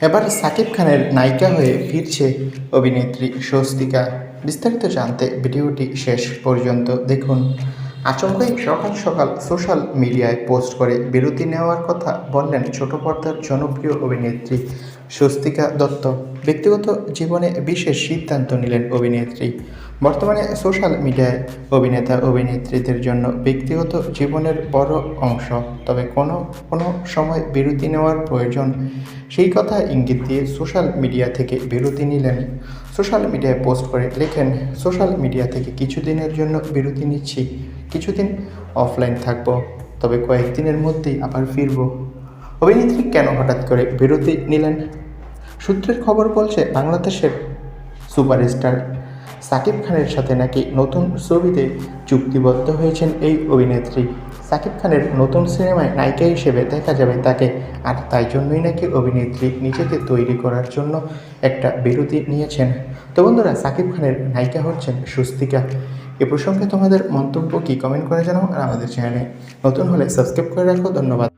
এবার সাকিব খানের নায়িকা হয়ে ফিরছে অভিনেত্রী স্বস্তিকা। বিস্তারিত জানতে ভিডিওটি শেষ পর্যন্ত দেখুন। আচমকাই সকাল সকাল সোশ্যাল মিডিয়ায় পোস্ট করে বিরতি নেওয়ার কথা বললেন ছোট পর্দার জনপ্রিয় অভিনেত্রী স্বস্তিকা দত্ত। ব্যক্তিগত জীবনে বিশেষ সিদ্ধান্ত নিলেন অভিনেত্রী। বর্তমানে সোশ্যাল মিডিয়ায় অভিনেতা অভিনেত্রীদের জন্য ব্যক্তিগত জীবনের বড় অংশ। তবে কোনো কোনো সময় বিরতি নেওয়ার প্রয়োজন। সেই কথা ইঙ্গিত দিয়ে সোশ্যাল মিডিয়া থেকে বিরতি নিলেন। সোশ্যাল মিডিয়ায় পোস্ট করে লেখেন, সোশ্যাল মিডিয়া থেকে কিছুদিনের জন্য বিরতি নিচ্ছি। কিছুদিন অফলাইন থাকব, তবে কয়েকদিনের মধ্যেই আবার ফিরব। অভিনেত্রী কেন হঠাৎ করে বিরতি নিলেন? সূত্রের খবর বলছে, বাংলাদেশের সুপারস্টার সাকিব খানের সাথে নাকি নতুন ছবিতে চুক্তিবদ্ধ হয়েছেন এই অভিনেত্রী। সাকিব খানের নতুন সিনেমায় নায়িকা হিসেবে দেখা যাবে তাকে, আর তাই জন্যই নাকি অভিনেত্রী নিজেকে তৈরি করার জন্য একটা বিরতি নিয়েছেন। তো বন্ধুরা, সাকিব খানের নায়িকা হচ্ছেন স্বস্তিকা এ প্রসঙ্গে তোমাদের মন্তব্য কি কমেন্ট করে জানাও, আর আমাদের চ্যানেলে নতুন হলে সাবস্ক্রাইব করে রাখো। ধন্যবাদ।